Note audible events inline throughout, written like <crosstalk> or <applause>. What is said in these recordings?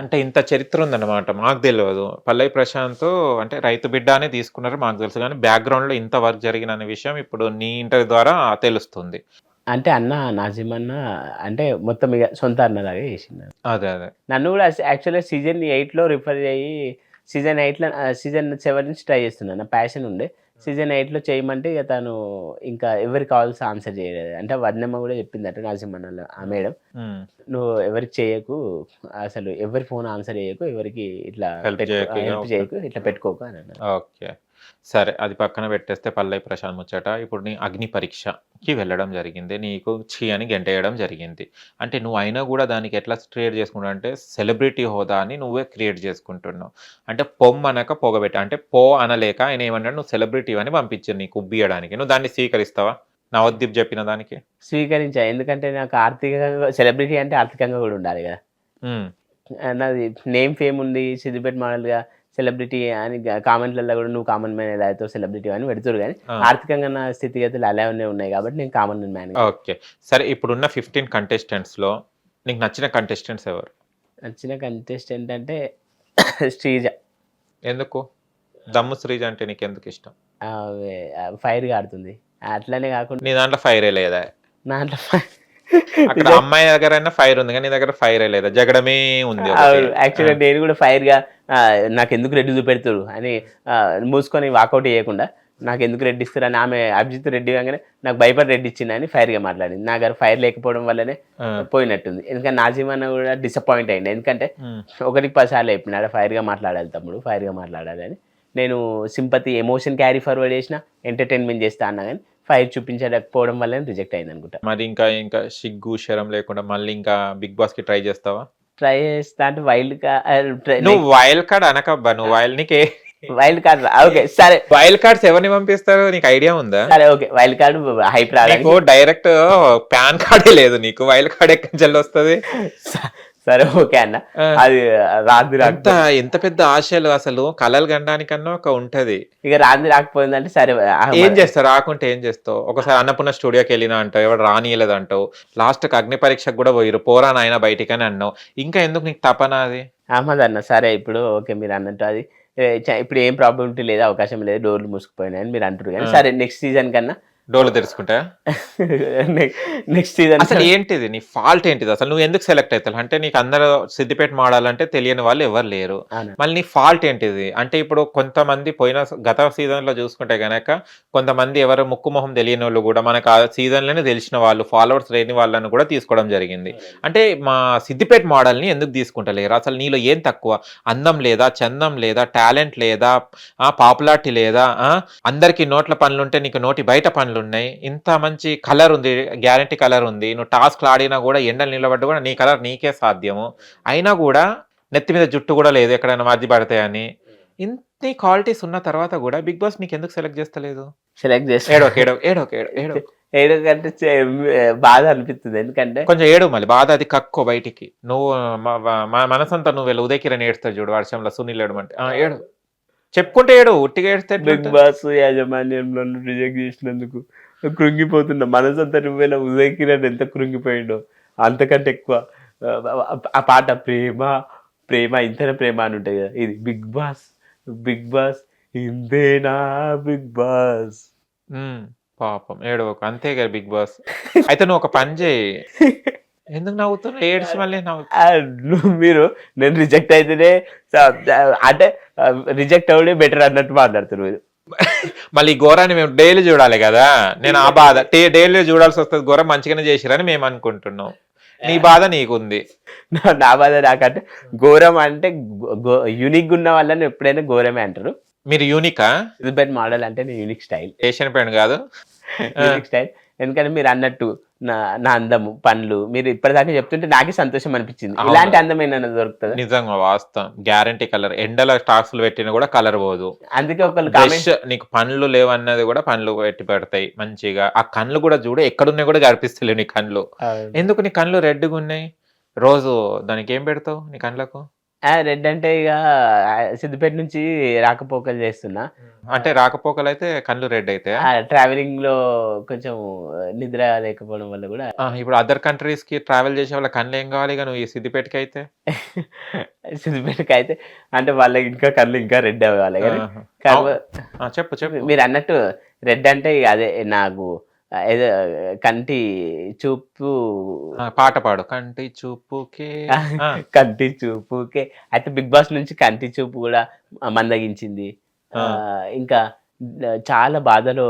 అంటే ఇంత చరిత్ర ఉందన్నమాట. మాకు తెలియదు పల్లవి ప్రశాంత్ అంటే రైతు బిడ్డ అనే తీసుకున్నారు మాకు తెలుసు కానీ బ్యాక్గ్రౌండ్లో ఇంత వర్క్ జరిగిన అనే విషయం ఇప్పుడు నీ ఇంటర్వ్యూ ద్వారా తెలుస్తుంది. అంటే అన్న నాజిమ్ అన్న అంటే మొత్తం ఇక సొంత అన్నలాగా చేసిండు అదే అదే. నన్ను కూడా యాక్చువల్గా సీజన్ ఎయిట్లో రిఫర్ అయ్యి సీజన్ ఎయిట్లో సీజన్ సెవెన్ నుంచి ట్రై చేస్తున్నాను నా ప్యాషన్ ఉండే. సీజన్ ఎయిట్లో చేయమంటే ఇక తను ఇంకా ఎవరికి కావాల్సి ఆన్సర్ చేయలేదు. అంటే వదినమ్మ కూడా చెప్పిందట నాజిమ్మన్న ఆ మేడం. నువ్వు ఎవరికి చేయకు అసలు ఎవరి ఫోన్ ఆన్సర్ చేయకు ఎవరికి ఇట్లా ఒక- చేయకు ఇట్లా పెట్టుకోకు అని అన్నారు. ఓకే. సరే అది పక్కన పెట్టేస్తే పల్లవి ప్రశాంత్ ముచ్చట ఇప్పుడు నీ అగ్ని పరీక్షకి వెళ్ళడం జరిగింది నీకు చీ అని గెంటేయడం జరిగింది. అంటే నువ్వు అయినా కూడా దానికి ఎట్లా క్రియేట్ చేసుకుంటావు అంటే సెలబ్రిటీ హోదా అని నువ్వే క్రియేట్ చేసుకుంటున్నావు. అంటే పొమ్ అనక పొగబెట్ట అంటే పో అనలేక ఆయన ఏమన్నాడు నువ్వు సెలబ్రిటీ అని పంపించారు నీకు ఉబ్బియడానికి. నువ్వు దాన్ని స్వీకరిస్తావా? నవదీప్ చెప్పిన దానికి? స్వీకరించా ఎందుకంటే నాకు ఆర్థికంగా సెలబ్రిటీ అంటే ఆర్థికంగా కూడా ఉండాలి కదా. నాది నేమ్ ఫేమ్ ఉంది సిద్దిపేట మోడల్గా సెలబ్రిటీ అని కామెంట్లలో కూడా నువ్వు కామన్ మ్యాన్ ఎలా అవుతావు సెలబ్రిటీ అని పెడుతురు కానీ. ఆర్థికంగా నా స్థితిగతులు అలానే ఉన్నాయి కాబట్టి నేను కామన్ మ్యాన్ ఓకే. సరే ఇప్పుడున్న ఫిఫ్టీన్ కంటెస్టెంట్స్లో నీకు నచ్చిన కంటెస్టెంట్స్ ఎవరు? నచ్చిన కంటెస్టెంట్ అంటే శ్రీజ. ఎందుకు? దమ్ము శ్రీజ అంటే నీకు ఎందుకు ఇష్టం ఫైర్గా ఆడుతుంది. అట్లనే కాకుండా నీ దాంట్లో ఫైరే లేదా? దాంట్లో fi- అక్కడ అమ్మాయి దగ్గర ఫైర్ ఉంది కానీ దగ్గర ఫైరే లేదా? జగడమే ఉంది ఒకటి. యాక్చువల్గా నేను కూడా ఫైర్గా నాకు ఎందుకు రెడ్డి చూపెడతారు అని మూసుకొని వాకౌట్ చేయకుండా నాకు ఎందుకు రెడ్డి ఇస్తారు అని ఆమె అభిజిత్ రెడ్డి కాగానే నాకు భయపడి రెడ్డి ఇచ్చిందని ఫైర్గా మాట్లాడింది. నా దగ్గర ఫైర్ లేకపోవడం వల్లనే పోయినట్టుంది. ఎందుకంటే నాజీమన్న కూడా డిసప్పాయింట్ అయింది ఎందుకంటే ఉమ్, ఒకటికి పదిసార్లు చెప్పినాడు ఫైర్గా మాట్లాడాలి తమ్ముడు ఫైర్గా మాట్లాడాలి అని. నేను సింపతి ఎమోషన్ క్యారీ ఫార్వర్డ్ చేసిన ఎంటర్టైన్మెంట్ చేస్తా అన్నా కానీ ఫైర్ చూపించలేకపోవడం వల్ల రిజెక్ట్ అయింది అనుకుంటా మరి ఇంకా ఇంకా సిగ్గు శరం లేకుండా మళ్ళీ ఇంకా బిగ్ బాస్కి ట్రై చేస్తావా? ట్రై చేస్తా అంటే వైల్డ్ నువ్వు వైల్డ్ కార్డ్ అనకబ్బా నువ్వు వైల్డ్ నీకే. వైల్డ్ కార్డ్ ఓకే సరే. వైల్డ్ కార్డ్స్ ఎవరిని పంపిస్తారు నీకు ఐడియా ఉందా? సరే ఓకే. వైల్డ్ కార్డ్ హైప్ రావడానికి నీకు డైరెక్ట్ పాన్ కార్డే లేదు నీకు. వైల్డ్ కార్డ్ ఎక్కడి నుంచి వస్తుంది? సరే ఓకే అన్న. అది రాంది ఎంత రాక ఎంత పెద్ద ఆశలు అసలు? కలలు గండానికన్నా ఒక ఉంటది. ఇక రాంది రాకపోయిందంటే సరే ఏం చేస్తావు? రాకుంటే ఏం చేస్తావు? ఒకసారి అన్నపూర్ణ స్టూడియోకి వెళ్ళినా అంటావు ఎవడు రానియలేదు అంటావు లాస్ట్ అగ్ని పరీక్షకు కూడా పోయిరు పోరా నాయన బయటికి అని అన్నావు. ఇంకా ఎందుకు నీకు తపన అది? అన్న సరే ఇప్పుడు ఓకే మీరు అన్నట్టు అది ఇప్పుడు ఏం ప్రాబ్లం లేదు అవకాశం లేదు డోర్లు మూసుకుపోయినాయని మీరు అంటారు కానీ. సరే నెక్స్ట్ సీజన్ కన్నా డోలు తెరుచుకుంటా? నెక్స్ట్ సీజన్ అసలు ఏంటిది? నీ ఫాల్ట్ ఏంటిది? అసలు నువ్వు ఎందుకు సెలెక్ట్ అవుతావు? అంటే నీకు అందరూ సిద్దిపేట మాడాలంటే తెలియని వాళ్ళు ఎవరు లేరు. మళ్ళీ నీ ఫాల్ట్ ఏంటిది? అంటే ఇప్పుడు కొంతమంది పోయిన గత సీజన్లో చూసుకుంటే గనక కొంతమంది ఎవరు ముక్కు మొహం తెలియని వాళ్ళు కూడా మనకు ఆ సీజన్లోనే తెలిసిన వాళ్ళు ఫాలోవర్స్ లేని వాళ్ళని కూడా తీసుకోవడం జరిగింది. అంటే మా సిద్దిపేట మోడల్ని ఎందుకు తీసుకుంటలేరు? అసలు నీలో ఏం తక్కువ? అందం లేదా చందం లేదా టాలెంట్ లేదా పాపులారిటీ లేదా అందరికి నోట్ల పనులు ఉంటే నీకు నోటి బయట పనులు ఉన్నాయి ఇంత మంచి కలర్ ఉంది గ్యారంటీ కలర్ ఉంది. నువ్వు టాస్క్ ఆడినా కూడా ఎండలు నిలబడ్డా కూడా నీ కలర్ నీకే సాధ్యము. అయినా కూడా నెత్తి మీద జుట్టు కూడా లేదు ఎక్కడైనా మధ్య పడతాయని ఇన్ని క్వాలిటీస్ ఉన్న తర్వాత కూడా బిగ్ బాస్ నీకు ఎందుకు సెలెక్ట్ చేస్తలేదు? సెలెక్ట్ చేసి ఏడో ఏడో ఏడో ఏడో ఏడో కంటే బాధ అనిపిస్తుంది. ఎందుకంటే కొంచెం ఏడు మళ్ళీ బాధ అది కక్కో బయటికి. నువ్వు మనసంతా నువ్వు వెళ్ళి ఉదయకిరణ్ ఏడుస్తాడు చూడు వర్షంలో సునీల్ ఏడమంటే. ఆ, ఏడు. చెప్పుకుంటే ఏడు ఉట్టిగా బిగ్? బాస్ యాజమాన్యం నన్ను రిజెక్ట్ చేసినందుకు కృంగిపోతున్నా మనసంతా నువ్వేలా ఉదయ్ కిరణ్ ఎంత కృంగిపోయిండో అంతకంటే ఎక్కువ ఆ- పాట ప్రేమ ప్రేమ ఇంతనే ప్రేమ అని ఉంటాయి కదా ఇది బిగ్ బాస్ బిగ్ బాస్ ఇంతేనా బిగ్ బాస్? పాపం ఏడు అంతే కదా బిగ్ బాస్. అయితే నువ్వు ఒక పని చేయి. ఎందుకు నవ్వుతున్నావు? ఏడ్చి మళ్ళీ నవ్వు. మీరు నేను రిజెక్ట్ అయితేనే అంటే రిజెక్ట్ అవడే బెటర్ అన్నట్టు మాట్లాడుతున్నారు మీరు. మళ్ళీ ఘోరాన్ని మేము డైలీ చూడాలి కదా. నేను ఆ బాధ డైలీ చూడాల్సి వస్తుంది ఘోరం మంచిగానే చేసిరని మేము అనుకుంటున్నాం. నీ బాధ నీకుంది. నా- బాధ నాకంటే ఘోరం అంటే యూనిక్ ఉన్న వాళ్ళని ఎప్పుడైనా ఘోరమే అంటారు. మీరు యూనికా బెట్ మోడల్ అంటే యూనిక్ స్టైల్ ఏషియన్ పెయిన్ కాదు. <laughs> యూనిక్ స్టైల్ ఎందుకంటే మీరు అన్నట్టు నా నా అందము పండ్లు. మీరు ఇప్పటిదాకా చెప్తుంటే నాకే సంతోషం అనిపించింది. ఇలాంటి అందమైన దొరుకుతుంది? నిజంగా వాస్తవం. గ్యారంటీ కలర్ ఎండల టాక్స్లు పెట్టినా కూడా కలర్ పోదు. అందుకే ఒకళ్ళు బ్రష్ నీకు పండ్లు లేవన్నది కూడా పండ్లు పెట్టి పెడతాయి మంచిగా. ఆ కళ్ళు కూడా చూడు ఎక్కడున్నాయి కూడా కనిపిస్తలేవు నీ కళ్ళు ఎందుకు నీ కళ్ళు రెడ్గా ఉన్నాయి? రోజు దానికి ఏం పెడతావు నీ కళ్ళకు రెడ్ అంటే ఇక సిద్దిపేట నుంచి రాకపోకలు చేస్తున్నా. అంటే రాకపోకలు అయితే కళ్ళు రెడ్ అయితే? ఆ, ట్రావెలింగ్లో కొంచెం నిద్ర లేకపోవడం వల్ల కూడా. ఇప్పుడు అదర్ కంట్రీస్కి ట్రావెల్ చేసే వాళ్ళ కళ్ళు ఏం కావాలి నువ్వు ఈ సిద్దిపేటకి అయితే <laughs> సిద్దిపేటకి అయితే అంటే వాళ్ళకి ఇంకా కళ్ళు ఇంకా రెడ్ అవ్వాలి చెప్పు చెప్పు. మీరు అన్నట్టు రెడ్ అంటే ఇక అదే నాకు కంటి చూపు పాట పాడు. కంటి చూపుకే. <laughs> కంటి చూపుకే. అయితే బిగ్ బాస్ నుంచి కంటి చూపు కూడా మందగించింది. ఆ, ఇంకా చాలా బాధలో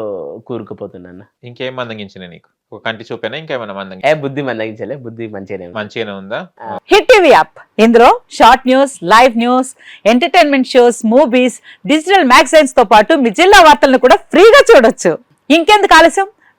కూరుకుపోతున్నాను ఇంకేం మందగించిన నీకు? కంటి చూపేనా? ఇంకేమైనా మందంగి? ఏ బుద్ధి మందగించలే. బుద్ధి మంచిగానే ఉంది. మంచిగానే ఉందా? Hit TV app. ఇందులో short news live news entertainment shows movies digital మ్యాగజైన్స్తో పాటు మీ జిల్లా వార్తలను కూడా ఫ్రీగా చూడొచ్చు. ఇంకెందుకు ఆలస్యం?